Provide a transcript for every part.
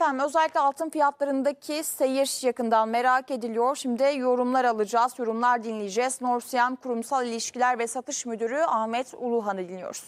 Efendim özellikle altın fiyatlarındaki seyir yakından merak ediliyor. Şimdi yorumlar alacağız, yorumlar dinleyeceğiz. Norsiyam Kurumsal İlişkiler ve Satış Müdürü Ahmet Uluhan'ı dinliyoruz.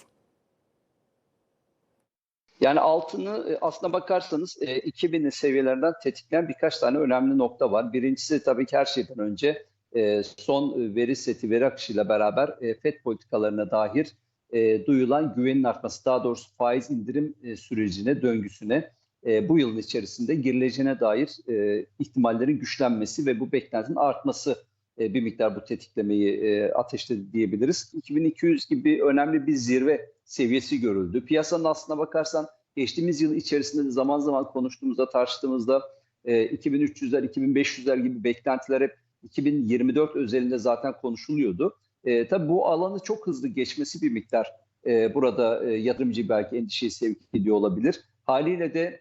Yani altını e, aslına bakarsanız e, 2000'li seviyelerden tetikleyen birkaç tane önemli nokta var. Birincisi tabii ki her şeyden önce e, son e, veri seti, veri akışıyla beraber e, FED politikalarına dair e, duyulan güvenin artması, daha doğrusu faiz indirim e, sürecine, döngüsüne e, bu yılın içerisinde girileceğine dair e, ihtimallerin güçlenmesi ve bu beklentinin artması e, bir miktar bu tetiklemeyi e, ateşledi diyebiliriz. 2200 gibi önemli bir zirve seviyesi görüldü. Piyasanın aslına bakarsan geçtiğimiz yıl içerisinde de zaman zaman konuştuğumuzda, tartıştığımızda e, 2300'ler, 2500'ler gibi beklentiler hep 2024 özelinde zaten konuşuluyordu. E, tabii bu alanı çok hızlı geçmesi bir miktar e, burada e, yatırımcı belki endişeye sevk ediyor olabilir. Haliyle de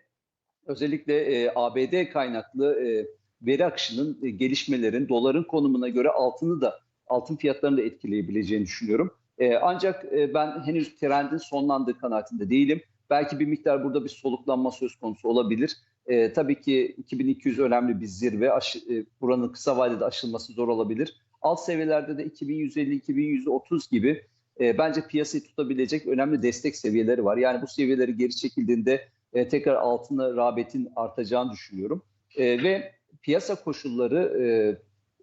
özellikle e, ABD kaynaklı e, veri akışının, e, gelişmelerin, doların konumuna göre altını da altın fiyatlarını da etkileyebileceğini düşünüyorum. E, ancak e, ben henüz trendin sonlandığı kanaatinde değilim. Belki bir miktar burada bir soluklanma söz konusu olabilir. E, tabii ki 2200 önemli bir zirve. Aşı, e, buranın kısa vadede aşılması zor olabilir. Alt seviyelerde de 2150-2130 gibi e, bence piyasayı tutabilecek önemli destek seviyeleri var. Yani bu seviyeleri geri çekildiğinde e, tekrar altına rağbetin artacağını düşünüyorum. E, ve piyasa koşulları e,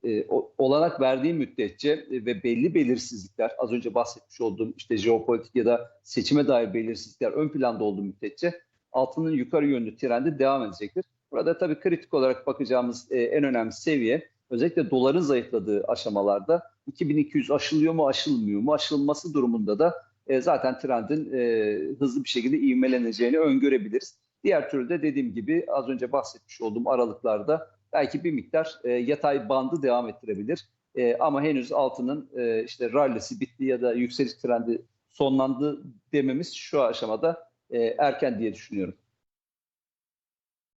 e, olanak verdiği müddetçe e, ve belli belirsizlikler az önce bahsetmiş olduğum işte jeopolitik ya da seçime dair belirsizlikler ön planda olduğu müddetçe altının yukarı yönlü trendi devam edecektir. Burada tabii kritik olarak bakacağımız e, en önemli seviye özellikle doların zayıfladığı aşamalarda 2200 aşılıyor mu aşılmıyor mu aşılması durumunda da e, zaten trendin e, hızlı bir şekilde ivmeleneceğini öngörebiliriz. Diğer türlü de dediğim gibi az önce bahsetmiş olduğum aralıklarda belki bir miktar e, yatay bandı devam ettirebilir. Ama henüz altının işte rallisi bitti ya da yükseliş trendi sonlandı dememiz şu aşamada erken diye düşünüyorum.